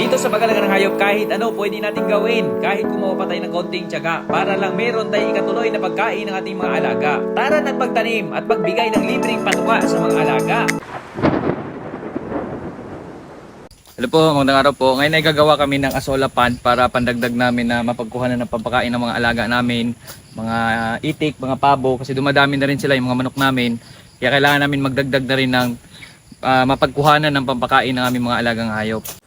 Dito sa pagalaga ng hayop, kahit ano pwede natin gawin. Kahit gumawa pa ng konting tiyaga para lang meron tayong ikatuloy na pagkain ng ating mga alaga. Tara at magtanim at magbigay ng libreng patuka sa mga alaga. Hello po, magandang araw po. Ngayon ay gagawa kami ng asola pan para pandagdag namin na mapagkuhanan ng pampakain ng mga alaga namin, mga itik, mga pabo, kasi dumadami na rin sila yung mga manok namin. Kaya kailangan namin magdagdag na rin ng ah, mapagkuhanan ng pampakain ng aming mga alagang hayop.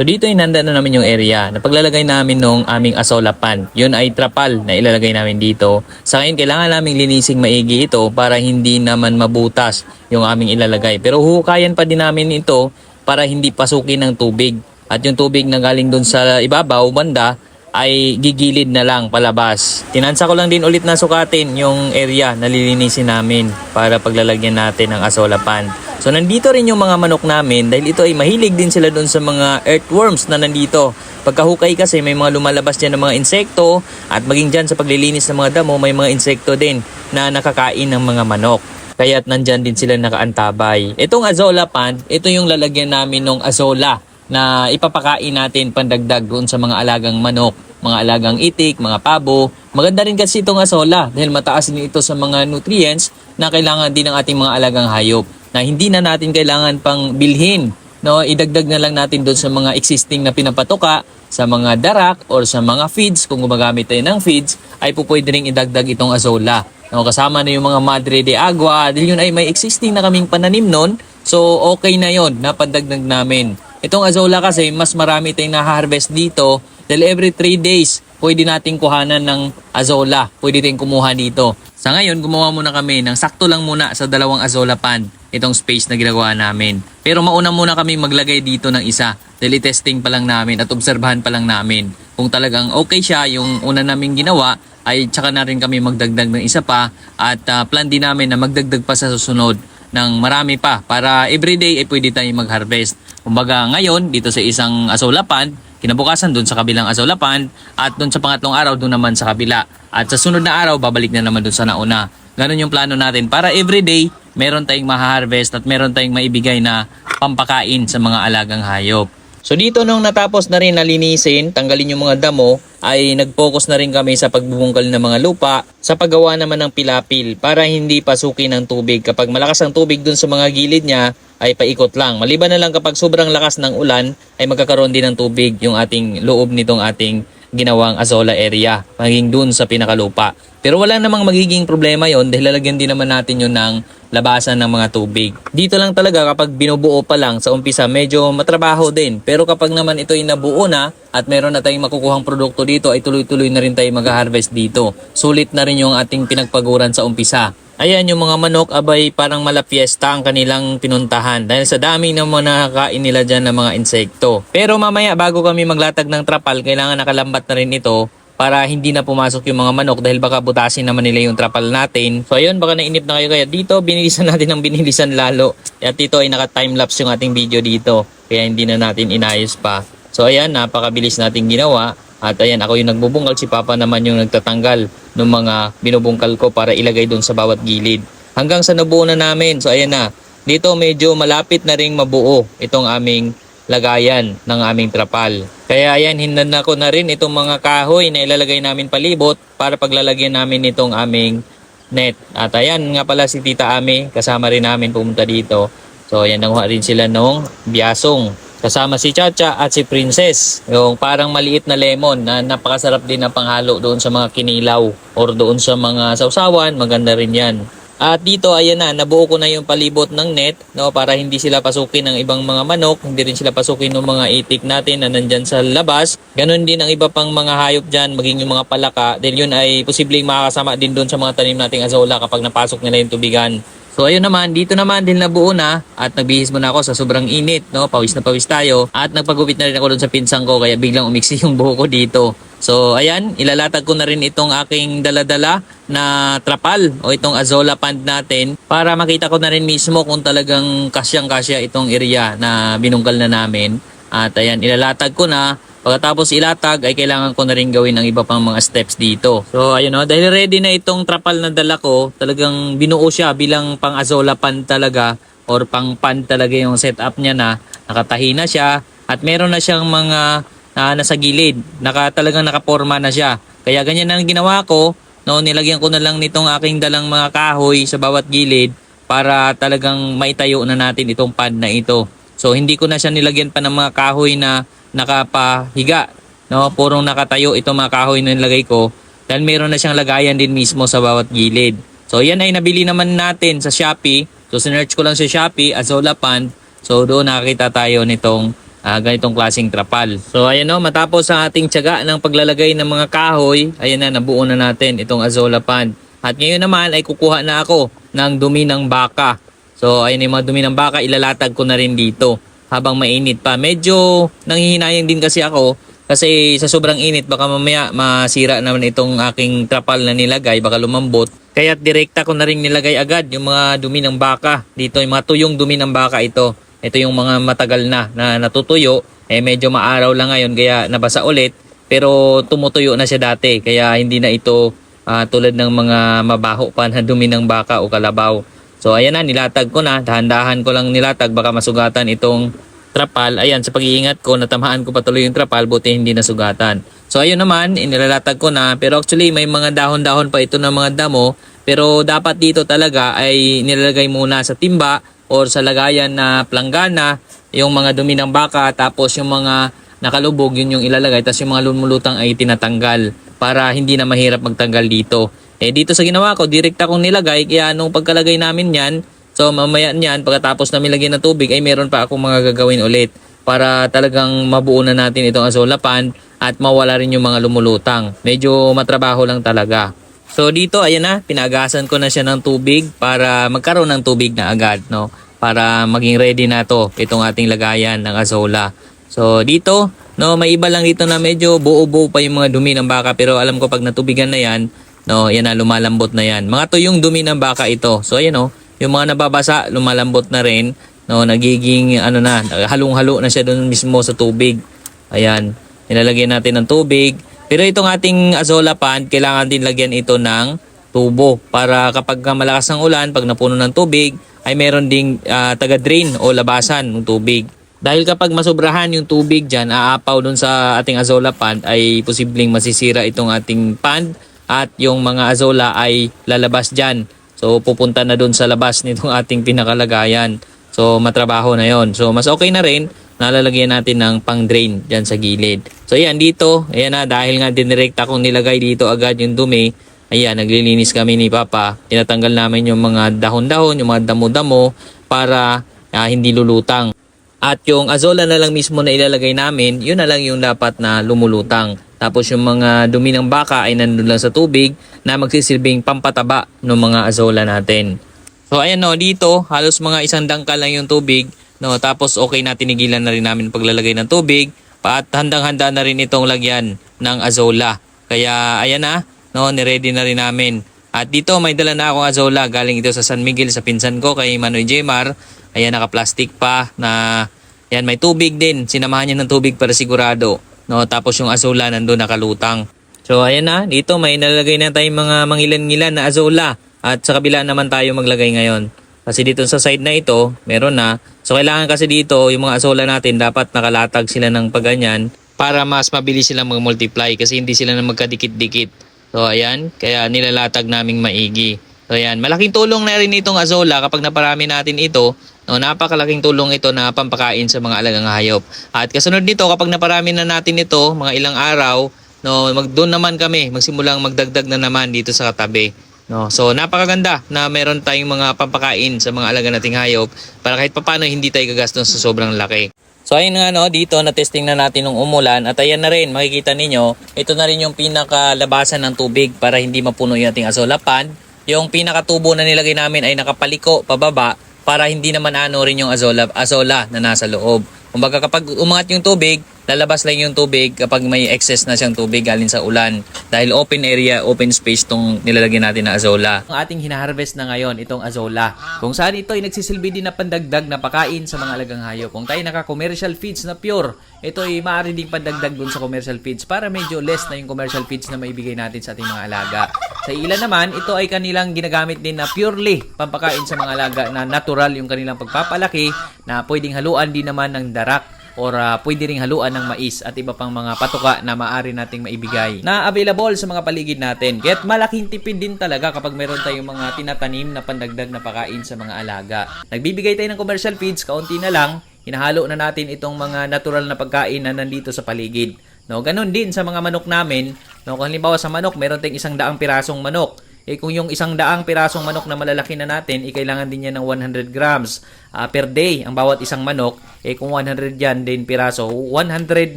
So dito inanda na namin yung area. Napaglalagay namin nung aming asola pan. Yun ay trapal na ilalagay namin dito. Sa ngayon, kailangan naming linising maigi ito para hindi naman mabutas yung aming ilalagay. Pero huhukayan pa din namin ito para hindi pasukin ng tubig. At yung tubig na galing dun sa ibabaw, banda, ay gigilid na lang palabas. Tinansa ko lang din ulit na sukatin yung area na lilinisin namin para paglalagyan natin ng asola pan. So nandito rin yung mga manok namin dahil ito ay mahilig din sila doon sa mga earthworms na nandito. Pagkahukay kasi may mga lumalabas dyan ng mga insekto at maging dyan sa paglilinis ng mga damo may mga insekto din na nakakain ng mga manok. Kaya't nandyan din sila nakaantabay. Itong azola pan, ito yung lalagyan namin ng azola na ipapakain natin pandagdag doon sa mga alagang manok, mga alagang itik, mga pabo. Maganda rin kasi itong asola dahil mataas din ito sa mga nutrients na kailangan din ng ating mga alagang hayop na hindi na natin kailangan pang bilhin. No, idagdag na lang natin doon sa mga existing na pinapatuka, sa mga darak or sa mga feeds, kung gumagamit tayo ng feeds, ay po pwede rin idagdag itong azola. No, kasama na yung mga madre de agua, dahil yun ay may existing na kaming pananim nun, so okay na yon napadagdag namin. Itong azola kasi, mas marami tayong naharvest dito dahil every 3 days, pwede nating kuhanan ng azola. Pwede tayong kumuha dito. Sa ngayon, gumawa muna kami ng sakto lang muna sa dalawang azola pan itong space na ginagawa namin. Pero mauna muna kami maglagay dito ng isa dahil testing pa lang namin at obserbahan pa lang namin. Kung talagang okay siya, yung una naming ginawa, ay tsaka na rin kami magdagdag ng isa pa at ah, plan din namin na magdagdag pa sa susunod ng marami pa para everyday ay pwede tayong mag-harvest. Kumbaga ngayon dito sa isang asolapan, kinabukasan dun sa kabilang asolapan at dun sa pangatlong araw dun naman sa kabila. At sa sunod na araw babalik na naman dun sa nauna. Ganon yung plano natin para everyday meron tayong maha-harvest at meron tayong maibigay na pampakain sa mga alagang hayop. So dito nung natapos na rin nalinisin, tanggalin yung mga damo, ay nag-focus na rin kami sa pagbubungkal ng mga lupa sa paggawa naman ng pilapil para hindi pasukin ng tubig. Kapag malakas ang tubig dun sa mga gilid niya, ay paikot lang. Maliban na lang kapag sobrang lakas ng ulan, ay magkakaroon din ng tubig yung ating loob nitong ating ginawang azola area, maging dun sa pinakalupa. Pero wala namang magiging problema yon dahil lalagyan din naman natin yun ng labasan ng mga tubig. Dito lang talaga kapag binubuo pa lang sa umpisa medyo matrabaho din. Pero kapag naman ito ay nabuo na at meron na tayong makukuhang produkto dito ay tuloy-tuloy na rin tayo mag-harvest dito. Sulit na rin yung ating pinagpaguran sa umpisa. Ayan yung mga manok abay parang malapiesta ang kanilang pinuntahan dahil sa dami ng mga nakakain nila dyan ng mga insekto. Pero mamaya bago kami maglatag ng trapal kailangan nakalambat na rin ito para hindi na pumasok yung mga manok dahil baka butasin naman nila yung trapal natin. So ayun, baka nainip na kayo kaya dito binilisan natin ng binilisan lalo. At dito ay naka-timelapse yung ating video dito kaya hindi na natin inayos pa. So ayan, napakabilis nating ginawa. At ayan, ako yung nagbubungkal, si Papa naman yung nagtatanggal ng mga binubungkal ko para ilagay doon sa bawat gilid. Hanggang sa nabuo na namin. So ayan na, dito medyo malapit na ring mabuo itong aming lagayan ng aming trapal. Kaya ayan, hindan ko na rin itong mga kahoy na ilalagay namin palibot para paglalagyan namin itong aming net. At ayan nga pala si Tita Ami, kasama rin namin pumunta dito. So ayan, nakuha rin sila nung biasong. Kasama si Chacha at si Princess. Yung parang maliit na lemon na napakasarap din na panghalo doon sa mga kinilaw or doon sa mga sausawan. Maganda rin yan. At dito, ayan na, nabuo ko na yung palibot ng net no, para hindi sila pasukin ng ibang mga manok, hindi rin sila pasukin ng mga itik natin na nandyan sa labas. Ganon din ang iba pang mga hayop dyan, maging yung mga palaka. Dahil yun ay posibleng makakasama din doon sa mga tanim nating azola kapag napasok nila yung tubigan. So ayun naman, dito naman din nabuo na at nagbihis muna ako sa sobrang init, no? Pawis na pawis tayo at nagpagupit na rin ako doon sa pinsang ko kaya biglang umiksi yung buhok ko dito. So ayan, ilalatag ko na rin itong aking daladala na trapal o itong azola pand natin para makita ko na rin mismo kung talagang kasyang-kasya itong area na binungkal na namin. At ayan, ilalatag ko na Pagkatapos ilatag ay kailangan ko na rin gawin ang iba pang mga steps dito. So ayun o, dahil ready na itong trapal na dala ko, talagang binuo siya bilang pang azola pan talaga or pang pan talaga yung setup niya na nakatahi na siya at meron na siyang mga ah, nasa gilid. Naka, talagang nakaporma na siya. Kaya ganyan ang ginawa ko. No, nilagyan ko na lang nitong aking dalang mga kahoy sa bawat gilid para talagang maitayo na natin itong pad na ito. So hindi ko na siya nilagyan pa ng mga kahoy na nakapahiga. No, purong nakatayo itong mga kahoy na nilagay ko dahil meron na siyang lagayan din mismo sa bawat gilid. So yan ay nabili naman natin sa Shopee. So sinearch ko lang sa Shopee, Azola Pan. So doon nakakita tayo nitong ah, ganitong klaseng trapal. So ayan o, matapos ang ating tiyaga ng paglalagay ng mga kahoy, ayan na, nabuo na natin itong Azola Pan. At ngayon naman ay kukuha na ako ng dumi ng baka. So ayun yung mga dumi ng baka, ilalatag ko na rin dito habang mainit pa. Medyo nanghihinayang din kasi ako kasi sa sobrang init baka mamaya masira naman itong aking trapal na nilagay, baka lumambot. Kaya direkta ko na rin nilagay agad yung mga dumi ng baka. Dito yung mga tuyong dumi ng baka ito. Ito yung mga matagal na na natutuyo. Eh medyo maaraw lang ngayon kaya nabasa ulit. Pero tumutuyo na siya dati kaya hindi na ito ah, tulad ng mga mabaho pa na dumi ng baka o kalabaw. So ayan na, nilatag ko na. Dahan-dahan ko lang nilatag baka masugatan itong trapal. Ayan, sa pag-iingat ko, natamaan ko patuloy yung trapal, buti hindi nasugatan. So ayun naman, inilalatag ko na. Pero actually, may mga dahon-dahon pa ito ng mga damo. Pero dapat dito talaga ay nilalagay muna sa timba or sa lagayan na planggana, yung mga dumi ng baka, tapos yung mga nakalubog, yun yung ilalagay. Tapos yung mga lumulutang ay tinatanggal para hindi na mahirap magtanggal dito. Eh dito sa ginawa ko, direkta kong nilagay. Kaya nung pagkalagay namin yan, so mamaya niyan, pagkatapos na nilagyan ng tubig, ay meron pa akong mga gagawin ulit para talagang mabuo na natin itong azola pan at mawala rin yung mga lumulutang. Medyo matrabaho lang talaga. So dito, ayan na, pinagasan ko na siya ng tubig para magkaroon ng tubig na agad, no? Para maging ready na to, itong ating lagayan ng azola. So dito, no, may iba lang dito na medyo buo-buo pa yung mga dumi ng baka pero alam ko pag natubigan na yan, no, yan na lumalambot na yan. Mga tuyong dumi ng baka ito. So ayan oh, yung mga nababasa lumalambot na rin, no, nagiging ano na, halong-halo na siya doon mismo sa tubig. Ayan, nilalagyan natin ng tubig. Pero itong ating azola pan, kailangan din lagyan ito ng tubo para kapag malakas ang ulan, pag napuno ng tubig, ay meron ding ah, taga-drain o labasan ng tubig. Dahil kapag masobrahan yung tubig dyan, aapaw dun sa ating azola pond ay posibleng masisira itong ating pond at yung mga azola ay lalabas dyan. So pupunta na dun sa labas nitong ating pinakalagayan. So matrabaho na yon. So mas okay na rin nalalagyan natin ng pang drain dyan sa gilid. So yan dito, ayan na dahil nga dinirekta kong nilagay dito agad yung dumi, ayan naglilinis kami ni Papa. Tinatanggal namin yung mga dahon-dahon, yung mga damo-damo para ah, hindi lulutang. At yung azola na lang mismo na ilalagay namin, yun na lang yung dapat na lumulutang. Tapos yung mga dumi ng baka ay nandun lang sa tubig na magsisilbing pampataba ng mga azola natin. So ayan no, dito halos mga isang dangkal lang yung tubig. No, tapos okay na tinigilan na rin namin paglalagay ng tubig. At handang-handa na rin itong lagyan ng azola. Kaya ayan na, no, niready na rin namin. At dito may dala na akong azola galing ito sa San Miguel sa pinsan ko kay Manoy Jmar. Ayan naka-plastic pa na yan may tubig din. Sinamahan niya ng tubig para sigurado. No, tapos yung azola nandun nakalutang. So ayan na, dito may nalagay na tayong mga mangilan-ngilan na azola. At sa kabila naman tayo maglagay ngayon. Kasi dito sa side na ito, meron na. So kailangan kasi dito, yung mga azola natin, dapat nakalatag sila ng paganyan para mas mabilis silang mag-multiply kasi hindi sila na magkadikit-dikit. So ayan, kaya nilalatag naming maigi. So ayan, malaking tulong na rin itong azola kapag naparami natin ito. No, napakalaking tulong ito na pampakain sa mga alagang hayop. At kasunod nito, kapag naparami na natin ito, mga ilang araw, no, mag doon naman kami, magsimulang magdagdag na naman dito sa katabi. No, so napakaganda na meron tayong mga pampakain sa mga alaga nating hayop para kahit papano hindi tayo gagastos sa sobrang laki. So ayun nga no, dito na testing na natin ng umulan at ayan na rin, makikita ninyo, ito na rin yung pinakalabasan ng tubig para hindi mapuno yung ating azola pan. Yung pinakatubo na nilagay namin ay nakapaliko pababa para hindi naman ano rin yung azola, azola na nasa loob. Kumbaga kapag umangat yung tubig, lalabas lang yung tubig kapag may excess na siyang tubig galing sa ulan. Dahil open area, open space tong nilalagyan natin na azola. Ang ating hinaharvest na ngayon, itong azola. Kung saan ito ay nagsisilbi din na pandagdag na pakain sa mga alagang hayop. Kung tayo naka-commercial feeds na pure, ito ay maaari ding pandagdag dun sa commercial feeds para medyo less na yung commercial feeds na maibigay natin sa ating mga alaga. Sa ilan naman, ito ay kanilang ginagamit din na purely pampakain sa mga alaga na natural yung kanilang pagpapalaki na pwedeng haluan din naman ng darak or ah, pwede ring haluan ng mais at iba pang mga patuka na maaari nating maibigay na available sa mga paligid natin. Kaya't malaking tipid din talaga kapag meron tayong mga tinatanim na pandagdag na pakain sa mga alaga. Nagbibigay tayo ng commercial feeds, kaunti na lang, hinahalo na natin itong mga natural na pagkain na nandito sa paligid. No, ganun din sa mga manok namin. No, kung halimbawa sa manok, meron tayong isang daang pirasong manok. Eh kung yung isang daang pirasong manok na malalaki na natin, eh, kailangan din yan ng 100 grams ah, per day ang bawat isang manok. Eh kung 100 yan din piraso, 100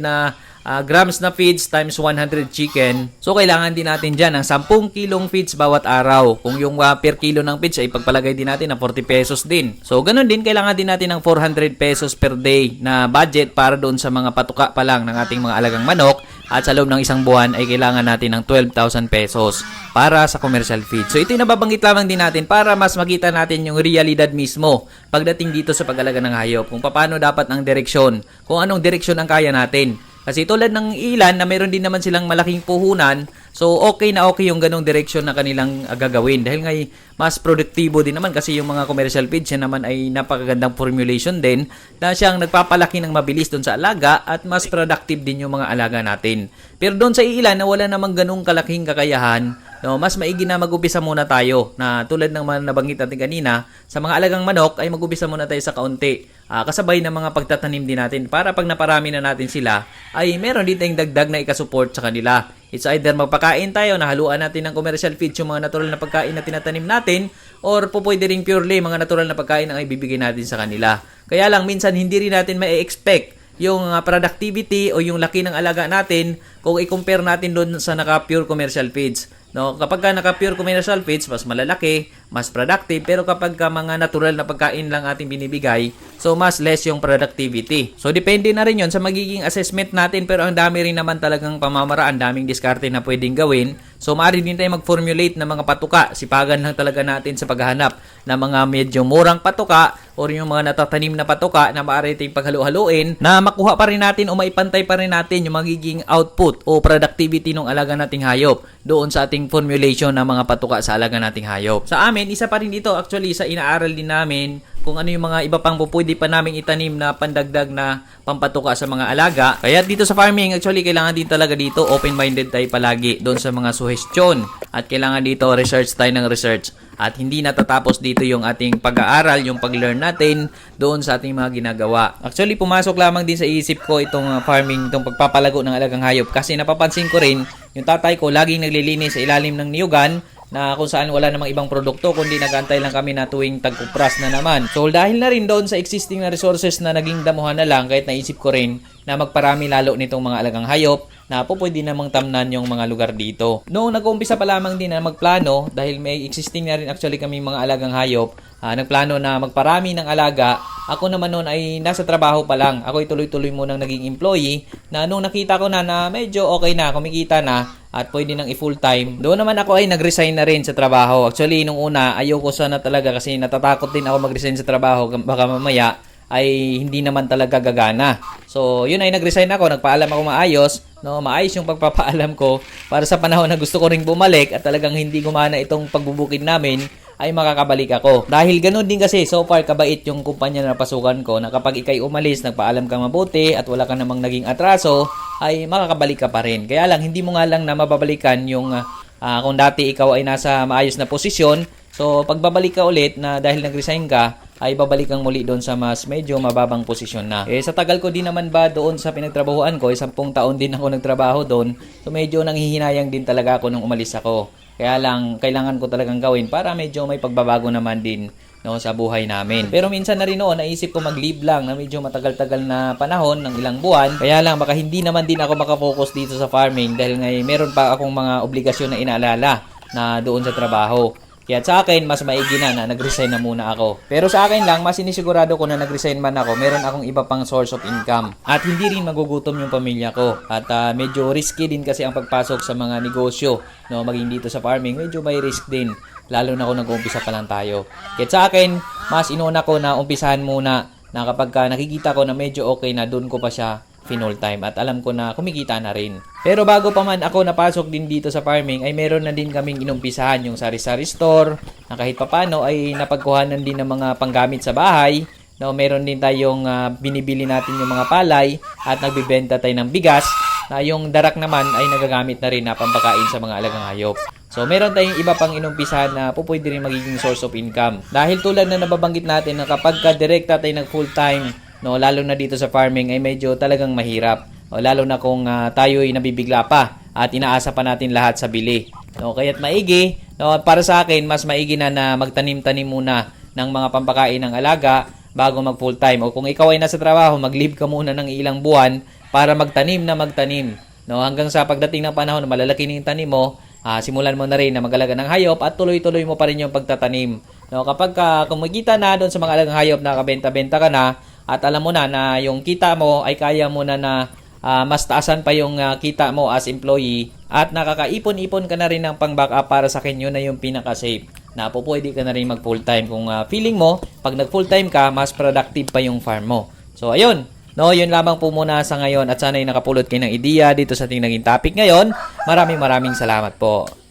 na ah, grams na feeds times 100 chicken. So kailangan din natin dyan ng 10 kilong feeds bawat araw. Kung yung ah, per kilo ng feeds ay pagpalagay din natin ng 40 pesos din. So ganun din, kailangan din natin ng 400 pesos per day na budget para doon sa mga patuka pa lang ng ating mga alagang manok. At sa loob ng isang buwan ay kailangan natin ng 12,000 pesos para sa commercial feed. So ito yung nababanggit lamang din natin para mas makita natin yung realidad mismo pagdating dito sa pag-alaga ng hayop. Kung paano dapat ang direksyon, kung anong direksyon ang kaya natin. Kasi tulad ng ilan na meron din naman silang malaking puhunan, so okay na okay yung ganong direksyon na kanilang uh, gagawin. Dahil nga mas produktibo din naman kasi yung mga commercial feeds yan naman ay napakagandang formulation din na siyang nagpapalaki ng mabilis doon sa alaga at mas productive din yung mga alaga natin. Pero doon sa ilan na wala namang ganong kalaking kakayahan, No, mas maigi na mag-upisa muna tayo na tulad ng mga nabanggit natin kanina, sa mga alagang manok ay mag-upisa muna tayo sa kaunti. Ah, kasabay ng mga pagtatanim din natin para pag naparami na natin sila ay meron din tayong dagdag na ikasupport sa kanila. It's either magpakain tayo na haluan natin ng commercial feeds yung mga natural na pagkain na tinatanim natin or po pwede rin purely mga natural na pagkain ang ibibigay natin sa kanila. Kaya lang minsan hindi rin natin ma-expect yung uh, productivity o yung laki ng alaga natin kung i-compare natin doon sa naka-pure commercial feeds. No, kapag ka naka-pure commercial feeds, mas malalaki, mas productive, pero kapag ka mga natural na pagkain lang ating binibigay, so mas less yung productivity. So depende na rin 'yon sa magiging assessment natin, pero ang dami rin naman talagang pamamaraan, daming diskarte na pwedeng gawin. So maaari din tayo mag-formulate ng mga patuka. Sipagan lang talaga natin sa paghahanap ng mga medyo murang patuka or yung mga natatanim na patuka na maaari tayong paghalo-haloin na makuha pa rin natin o maipantay pa rin natin yung magiging output o productivity ng alaga nating hayop doon sa ating formulation ng mga patuka sa alaga nating hayop. Sa amin, isa pa rin dito actually sa inaaral din namin kung ano yung mga iba pang pupwede pa naming itanim na pandagdag na pampatuka sa mga alaga. Kaya dito sa farming, actually kailangan din talaga dito open-minded tayo palagi doon sa mga suhestyon. At kailangan dito research tayo ng research. At hindi natatapos dito yung ating pag-aaral, yung pag-learn natin doon sa ating mga ginagawa. Actually, pumasok lamang din sa isip ko itong uh, farming, itong pagpapalago ng alagang hayop. Kasi napapansin ko rin, yung tatay ko laging naglilinis sa ilalim ng niyugan na kung saan wala namang ibang produkto kundi nagantay lang kami na tuwing tagkupras na naman. So dahil na rin doon sa existing na resources na naging damuhan na lang kahit naisip ko rin na magparami lalo nitong mga alagang hayop na po pwede namang tamnan yung mga lugar dito. Noong nag-uumpisa pa lamang din na magplano dahil may existing na rin actually kami mga alagang hayop, ah, nagplano na magparami ng alaga. Ako naman noon ay nasa trabaho pa lang. Ako ay tuloy-tuloy munang naging employee na nung nakita ko na na medyo okay na, kumikita na at pwede nang i-full time. Doon naman ako ay nag-resign na rin sa trabaho. Actually, nung una, ayoko sana talaga kasi natatakot din ako mag-resign sa trabaho. Baka mamaya ay hindi naman talaga gagana. So, yun ay nag-resign ako, nagpaalam ako maayos, no, maayos yung pagpapaalam ko para sa panahon na gusto ko ring bumalik at talagang hindi gumana itong pagbubukid namin ay makakabalik ako. Dahil ganoon din kasi so far kabait yung kumpanya na napasukan ko na kapag ikay umalis, nagpaalam ka mabuti at wala ka namang naging atraso, ay makakabalik ka pa rin. Kaya lang hindi mo nga lang na mababalikan yung ah, kung dati ikaw ay nasa maayos na posisyon, so pagbabalik ka ulit na dahil nag-resign ka, ay babalik kang muli doon sa mas medyo mababang posisyon na. Eh, sa tagal ko din naman ba doon sa pinagtrabahuan ko, isang pong taon din ako nagtrabaho doon, so medyo nanghihinayang din talaga ako nung umalis ako. Kaya lang, kailangan ko talagang gawin para medyo may pagbabago naman din no, sa buhay namin. Pero minsan na rin noon, naisip ko mag-leave lang na medyo matagal-tagal na panahon ng ilang buwan. Kaya lang, baka hindi naman din ako makafocus dito sa farming dahil ngay meron pa akong mga obligasyon na inaalala na doon sa trabaho. Kaya sa akin, mas maigi na na nag-resign na muna ako. Pero sa akin lang, mas sinisigurado ko na nag-resign man ako, meron akong iba pang source of income. At hindi rin magugutom yung pamilya ko. At ah, medyo risky din kasi ang pagpasok sa mga negosyo, no, maging dito sa farming, medyo may risk din. Lalo na kung nag-uumpisa pa lang tayo. Kaya sa akin, mas inuna ko na umpisahan muna na kapag ka nakikita ko na medyo okay na, doon ko pa siya full time at alam ko na kumikita na rin. Pero bago pa man ako napasok din dito sa farming ay meron na din kaming inumpisahan yung sari-sari store na kahit papano ay napagkuhanan din ng mga panggamit sa bahay No, meron din tayong ah, binibili natin yung mga palay at nagbibenta tayo ng bigas na yung darak naman ay nagagamit na rin na pampakain sa mga alagang hayop. So meron tayong iba pang inumpisahan na po pwede rin magiging source of income. Dahil tulad na nababanggit natin na kapag ka direkta tayo nag full time, no, lalo na dito sa farming ay medyo talagang mahirap. O, lalo na kung ah, tayo ay nabibigla pa at inaasa pa natin lahat sa bili. No, kaya't maigi, no, para sa akin mas maigi na na magtanim-tanim muna ng mga pampakain ng alaga bago mag full time. O kung ikaw ay nasa trabaho, mag-leave ka muna ng ilang buwan para magtanim na magtanim. No, hanggang sa pagdating ng panahon na malalaki na yung tanim mo, ah, simulan mo na rin na magalaga ng hayop at tuloy-tuloy mo pa rin yung pagtatanim. No, kapag ka kumikita na doon sa mga alagang hayop na kabenta-benta ka na at alam mo na na yung kita mo ay kaya mo na na ah, mas taasan pa yung ah, kita mo as employee. At nakakaipon-ipon ka na rin ng pang backup para sa akin yun na yung pinaka-safe. Na po pwede ka na rin mag full time kung ah, feeling mo pag nag full time ka mas productive pa yung farm mo. So ayun. No, yun lamang po muna sa ngayon. At sana'y nakapulot kayo ng ideya dito sa ating naging topic ngayon. Maraming maraming salamat po.